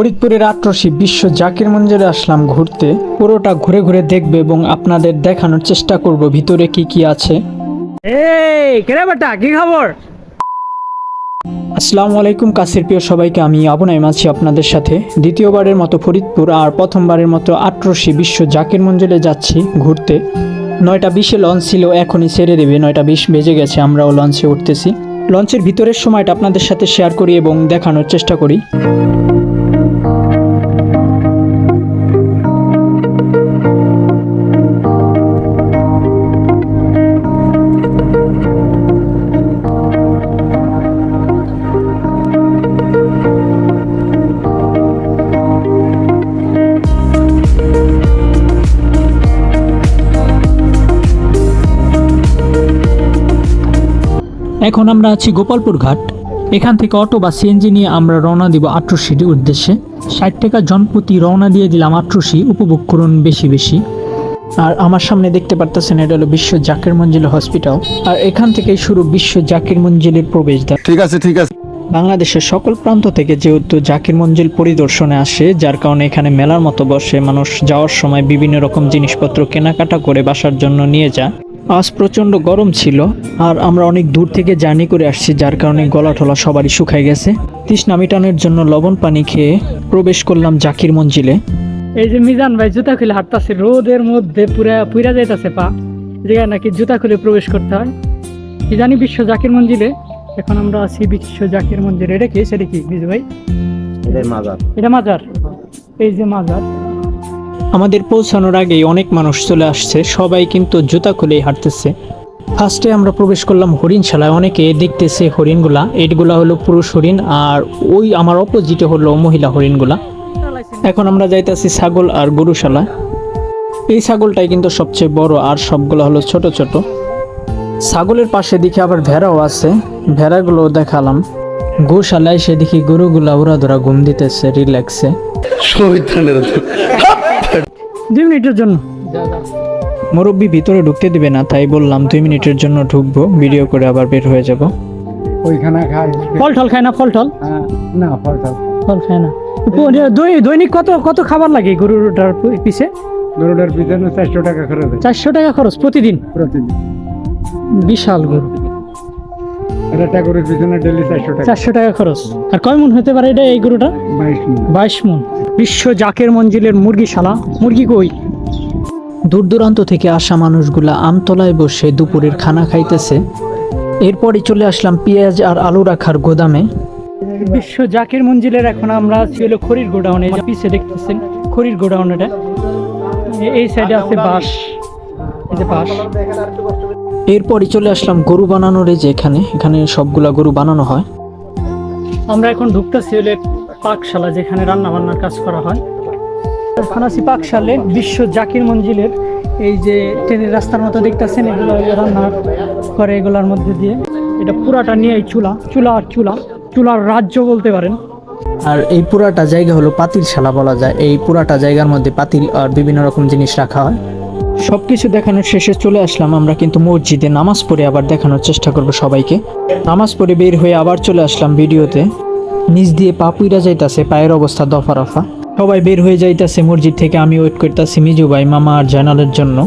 ফরিদপুরের আটরশি বিশ্ব জাকির মঞ্জিলে আসলাম ঘুরতে। পুরোটা ঘুরে ঘুরে দেখবে এবং আপনাদের দেখানোর চেষ্টা করব ভিতরে কি কি আছে। এই কেরে বেটা কি খবর? আসসালামু আলাইকুম কাছের প্রিয় সবাইকে আমি আবু নাইম আছি আপনাদের সাথে। দ্বিতীয়বারের মতো ফরিদপুর আর প্রথমবারের মতো আটরশি বিশ্ব জাকির মঞ্জিলে যাচ্ছি ঘুরতে। নয়টা বিশে লঞ্চ ছিল এখনই ছেড়ে দেবে। নয়টা বিশ বেজে গেছে আমরাও লঞ্চে উঠতেছি। লঞ্চের ভিতরের সময়টা আপনাদের সাথে শেয়ার করি এবং দেখানোর চেষ্টা করি। এখন আমরা আছি গোপালপুর ঘাট। এখান থেকে অটো বা সিএনজি নিয়ে আমরা রওনা দিব আট্রসির উদ্দেশ্যে। ষাট টাকা জনপ্রতি রওনা দিয়ে দিলাম আট্রসি উপভোগ করুন বেশি বেশি। আর আমার সামনে দেখতে পারতেছেন এটা হলো বিশ্ব জাকির মঞ্জিল হসপিটাল। আর এখান থেকেই শুরু বিশ্ব জাকির মঞ্জিলের প্রবেশদ্বার। ঠিক আছে ঠিক আছে। বাংলাদেশের সকল প্রান্ত থেকে যেহেতু জাকির মঞ্জিল পরিদর্শনে আসে যার কারণে এখানে মেলার মতো বসে মানুষ যাওয়ার সময় বিভিন্ন রকম জিনিসপত্র কেনাকাটা করে বাসার জন্য নিয়ে যায়। আজ প্রচণ্ড গরম ছিল আর আমরা অনেক দূর থেকে জার্নি করে আসছি যার কারণে গলা টলা সবারই শুকায় গেছে। তৃষ্ণা মিটানোর জন্য লবণ পানি খেয়ে প্রবেশ করলাম জাকির মঞ্জিলে। এই যে মিজান ভাই জুতা খুলে হাঁটতাছে রোদের মধ্যে পুরা পুরা যাইতাছে পা। জায়গায় নাকি জুতা খুলে প্রবেশ করতে হয়। কি জানি বিশ্ব জাকির মঞ্জিলে। এখন আমরা আছি বিশ্ব জাকির মঞ্জিলে। এটা কি? সেটা কি বিজু ভাই? এটা মাজার। এটা মাজার। এই যে মাজার। আমাদের পৌঁছানোর আগেই অনেক মানুষ চলে আসছে, সবাই কিন্তু জুতা খুলেই হাঁটতেছে। ফার্স্টে আমরা প্রবেশ করলাম হরিণশালায়, অনেকে দেখতেছে হরিণগুলা এইগুলা হলো পুরুষ হরিণ আর ওই আমার অপোজিটে হলো মহিলা হরিণগুলা। এখন আমরা যাইতাছি ছাগল আর গরুশালা এই ছাগলটাই কিন্তু সবচেয়ে বড় আর সবগুলো হলো ছোট ছোট। ছাগলের পাশে দেখি আবার ভেড়াও আছে, ভেড়াগুলো দেখালাম। গোশালায় সে দেখি গরুগুলা ওরা ধরা ঘুম দিতেছে রিল্যাক্সে দুই মিনিটের জন্য। মুরব্বী ভিতরে ঢুকতে দিবে না তাই বললাম দুই মিনিটের জন্য ঢুকবো ভিডিও করে আবার বের হয়ে যাব। ওইখানে খাই। ফল টল খায় না ফল টল হ্যাঁ, না ফল টল ফল খায় না। দৈনিক কত কত খাবার লাগে গরুটার পিছে গরুটার পিছনে চারশো টাকা খরচ চারশো টাকা খরচ প্রতিদিন? প্রতিদিন। বিশাল গরু। পিছনে ডেলি চারশো টাকা। চারশো টাকা খরচ। আর কয় মন হতে পারে এটা এই গরুটা? বাইশ মন। বিশ্ব জাকের মঞ্জিলের মুরগিশালা। মুরগি কই? দূর দূরান্ত থেকে আসা মানুষগুলা আমতলায় বসে দুপুরের খানা খাইতেছে। এরপরই চলে আসলাম পেঁয়াজ আর আলু রাখার গোদামে। বিশ্ব জাকের মঞ্জিলের এখন আমরা আছি হলো খড়ির গোডাউনে। পিছে দেখতেছেন খড়ির গোডাউন এটা। এই সাইডে আছে বাঁশ। এই যে বাঁশ। এরপরই চলে আসলাম গরু বানানোর এই যে এখানে এখানে সবগুলা গরু বানানো হয়। আমরা এখন ঢুকতেছি হলে পাকশালা যেখানে রান্না বান্নার কাজ করা হয়। এখন আছি পাকশালে বিশ্ব জাকির মঞ্জিলের এই যে ট্রেনের রাস্তার মতো দেখতেছেন এগুলো ওই যে রান্না করে এগুলোর মধ্যে দিয়ে। এটা পুরাটা নিয়ে এই চুলা চুলা আর চুলা চুলার রাজ্য বলতে পারেন। আর এই পুরাটা জায়গা হলো পাতিলশালা বলা যায়। এই পুরাটা জায়গার মধ্যে পাতিল আর বিভিন্ন রকম জিনিস রাখা হয়। সব কিছু দেখানোর শেষে চলে আসলাম আমরা কিন্তু মসজিদে। নামাজ পড়ে আবার দেখানোর চেষ্টা করব সবাইকে। নামাজ পড়ে বের হয়ে আবার চলে আসলাম ভিডিওতে। নিচ দিয়ে পাপুইরা যাইতাছে, পায়ের অবস্থা দফা রফা। সবাই বের হয়ে যাইতাছে মসজিদ থেকে, আমি ওয়েট করতেছি মিজু ভাই, মামা আর জানালের জন্য।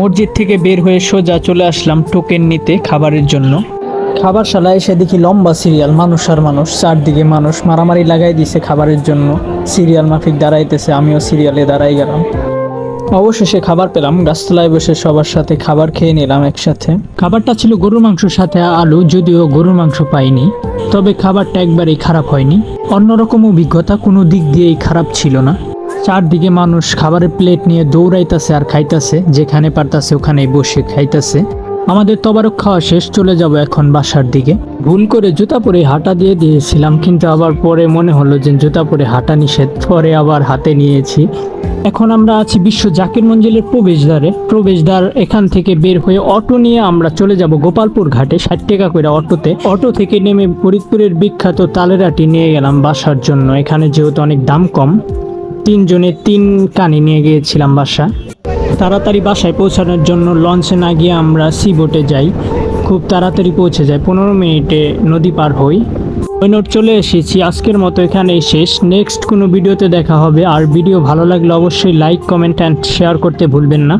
মসজিদ থেকে বের হয়ে সোজা চলে আসলাম টোকেন নিতে খাবারের জন্য। খাবার শালায় এসে দেখি লম্বা সিরিয়াল, মানুষ আর মানুষ। চারদিকে মানুষ, মারামারি লাগাই দিছে খাবারের জন্য। সিরিয়াল মাফিক দাঁড়াইতেছে, আমিও সিরিয়ালে দাঁড়াই গেলাম। অবশেষে খাবার পেলাম। গাছতলায় বসে সবার সাথে খাবার খেয়ে নিলাম একসাথে। খাবারটা ছিল গরুর মাংসের সাথে আলু, যদিও গরুর মাংস পাইনি। তবে খাবারটা একবারেই খারাপ হয়নি। অন্যরকম অভিজ্ঞতা, কোনো দিক দিয়েই খারাপ ছিল না। চারদিকে মানুষ খাবারের প্লেট নিয়ে দৌড়াইতাছে আর খাইতাছে, যেখানে পারতাছে ওখানেই বসে খাইতাছে। আমাদের তবারক খাওয়া শেষ, চলে যাব এখন বাসার দিকে। ভুল করে জুতা পরে হাঁটা দিয়ে দিয়েছিলাম, কিন্তু আবার পরে মনে হলো যে জুতা পরে হাঁটা নিষেধ, পরে আবার হাতে নিয়েছি। এখন আমরা আছি বিশ্ব জাকির মঞ্জিলের প্রবেশদ্বারে। প্রবেশদ্বার এখান থেকে বের হয়ে অটো নিয়ে আমরা চলে যাব গোপালপুর ঘাটে। ষাট টাকা করে অটোতে। অটো থেকে নেমে ফরিদপুরের বিখ্যাত তালেরাটি নিয়ে গেলাম বাসার জন্য। এখানে যেহেতু অনেক দাম কম, তিনজনে তিন কানি নিয়ে গিয়েছিলাম বাসা। তাড়াতাড়ি বাসায় পৌঁছানোর জন্য লঞ্চে না গিয়ে আমরা সি বোটে যাই। খুব তাড়াতাড়ি পৌঁছে যায়। পনেরো মিনিটে নদী পার হই। নোট চলে এসেছি। আজকের মতো এখানেই শেষ। নেক্সট কোনো ভিডিওতে দেখা হবে। আর ভিডিও ভালো লাগলে অবশ্যই লাইক, কমেন্ট, অ্যান্ড শেয়ার করতে ভুলবেন না।